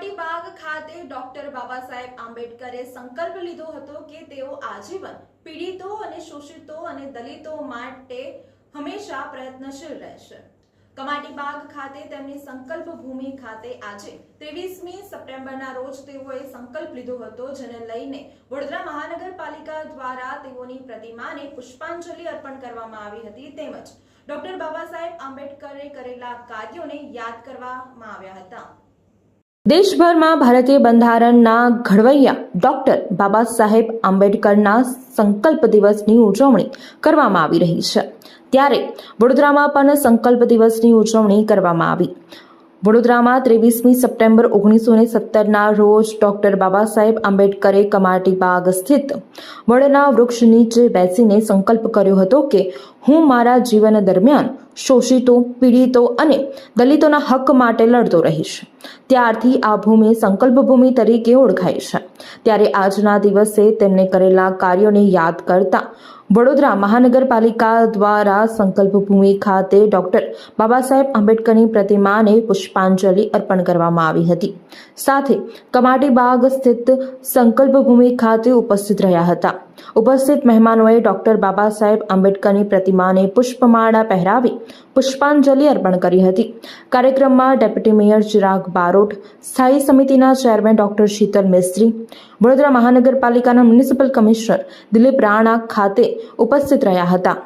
કમાટી બાગ ખાતે ડોક્ટર બાબા સાહેબ આંબેડકરે સંકલ્પ લીધો હતો કે તેઓ આજીવન પીડિતો અને શોષિતો અને દલિતો માટે હંમેશા પ્રયત્નશીલ રહેશે. કમાટી બાગ ખાતે તેમની સંકલ્પ ભૂમિ ખાતે આજે ત્રેવીસમી સપ્ટેમ્બરના રોજ તેઓએ સંકલ્પ લીધો હતો, જેને લઈને વડોદરા મહાનગરપાલિકા દ્વારા તેઓની પ્રતિમાને પુષ્પાંજલિ અર્પણ કરવામાં આવી હતી. તેમજ ડોક્ટર બાબા સાહેબ આંબેડકરે કરેલા કાર્યોને યાદ કરવામાં આવ્યા હતા. દેશભરમાં ભારતીય બંધારણના ઘડવૈયા ડોક્ટર બાબા સાહેબ આંબેડકરના સંકલ્પ દિવસની ઉજવણી કરવામાં આવી રહી છે. ત્યારે વડોદરામાં પણ સંકલ્પ દિવસની ઉજવણી કરવામાં આવી. વડોદરામાં ત્રેવીસમી સપ્ટેમ્બર ઓગણીસો ને સત્તરના રોજ ડોક્ટર બાબા સાહેબ આંબેડકરે કમાટી બાગ સ્થિત વડના વૃક્ષ નીચે બેસીને સંકલ્પ કર્યો હતો કે હું મારા જીવન દરમિયાન શોષિતો, પીડિતો અને દલિતોના હક માટે લડતો રહીશ. ત્યારથી આ ભૂમિ સંકલ્પ ભૂમિ તરીકે ઓળખાય છે. ત્યારે આજના દિવસે તેમને કરેલા કાર્યોને યાદ કરતા વડોદરા મહાનગરપાલિકા દ્વારા સંકલ્પ ભૂમિ ખાતે ડોક્ટર બાબા સાહેબ આંબેડકરની પ્રતિમાને પુષ્પાંજલિ અર્પણ કરવામાં આવી હતી. સાથે કમાટી બાગ સ્થિત સંકલ્પભૂમિ ખાતે ઉપસ્થિત રહ્યા હતા. ઉપસ્થિત મહેમાનોએ ડોક્ટર બાબા સાહેબ આંબેડકરની પ્રતિમાને પુષ્પમાળા પહેરાવી પુષ્પાંજલિ અર્પણ કરી હતી. કાર્યક્રમમાં ડેપ્યુટી મેયર ચિરાગ બારોટ, સ્થાયી સમિતિના ચેરમેન ડોક્ટર શીતલ મિસ્ત્રી, વડોદરા મહાનગરપાલિકાના મ્યુનિસિપલ કમિશનર દિલીપ રાણા ખાતે ઉપસ્થિત રહ્યા હતા.